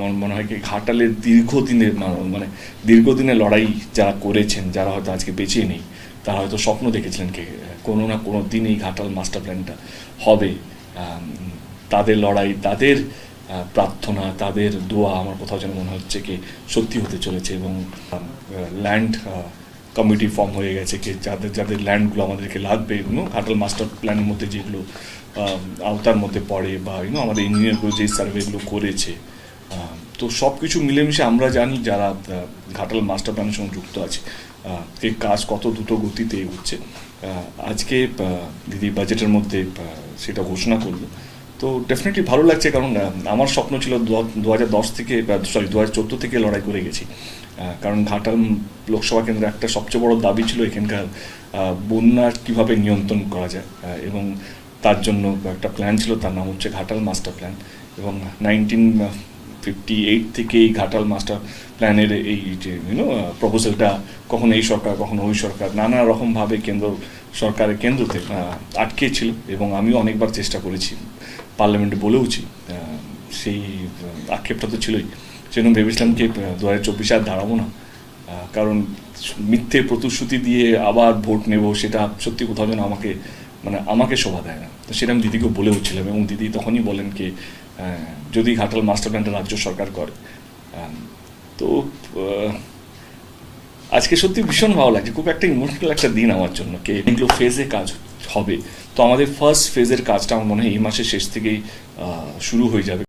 আমার মনে হয় কি ঘাটালের দীর্ঘদিনের মানে দীর্ঘদিনের লড়াই যারা করেছেন, যারা হয়তো আজকে বেঁচে নেই, তারা হয়তো স্বপ্ন দেখেছিলেন কে, কোনো না কোনো দিন এই ঘাটাল মাস্টার প্ল্যানটা হবে। তাদের লড়াই, তাদের প্রার্থনা, তাদের দোয়া আমার কোথাও যেন মনে হচ্ছে কি সত্যি হতে চলেছে এবং ল্যান্ড কমিটি ফর্ম হয়ে গেছে কি, যাদের যাদের ল্যান্ডগুলো আমাদেরকে লাগবে এগুলো ঘাটাল মাস্টার প্ল্যানের মধ্যে যেগুলো আওতার মধ্যে পড়ে বা ইউনো আমাদের ইঞ্জিনিয়ারগুলো যে সার্ভেগুলো করেছে তো সব কিছু মিলেমিশে আমরা জানি যারা ঘাটাল মাস্টার প্ল্যানের সঙ্গে যুক্ত আছে এই কাজ কত দ্রুত গতিতে আহ, আজকে দিদি বাজেটের মধ্যে সেটা ঘোষণা করল। তো ডেফিনেটলি ভালো লাগছে কারণ আমার স্বপ্ন ছিল দু হাজার দশ থেকে সরি দু হাজার চোদ্দ থেকে লড়াই করে গেছি। কারণ ঘাটাল লোকসভা কেন্দ্রে একটা সবচেয়ে বড় দাবি ছিল এখানকার বন্যার কীভাবে নিয়ন্ত্রণ করা যায়। এবং তার জন্য একটা প্ল্যান ছিল তার নাম হচ্ছে ঘাটাল মাস্টার প্ল্যান এবং নাইনটিন ফিফটি এইট থেকে এই ঘাটাল মাস্টার প্ল্যানের এই যে ইউনো প্রপোজালটা কখনো এই সরকার কখনো ওই সরকার নানা রকমভাবে কেন্দ্র সরকারের কেন্দ্রতে আহ, আটকে ছিল এবং আমিও অনেকবার চেষ্টা করেছি পার্লামেন্টে বলেওছি সেই আক্ষেপটা তো ছিলই। সেজন্য ভেবেছিলাম কি দু হাজার চব্বিশে আর দাঁড়াবো না কারণ মিথ্যে প্রতিশ্রুতি দিয়ে আবার ভোট নেব সেটা সত্যি কোথাও যেন আমাকে মানে আমাকে শোভা দেয় না। তো সেটা আমি দিদিকে বলেও ছিলাম এবং দিদি তখনই বলেন কি যদি ঘাটাল মাস্টার প্ল্যানটা রাজ্য সরকার করে। তো আজকে সত্যি ভীষণ ভালো লাগছে। খুব একটা ইমোশনাল একটা দিন আমার জন্য। কে, এগুলো ফেজে কাজ হবে। তো আমাদের ফার্স্ট ফেজের কাজটা আমার মনে হয় এই মাসের শেষ থেকেই শুরু হয়ে যাবে।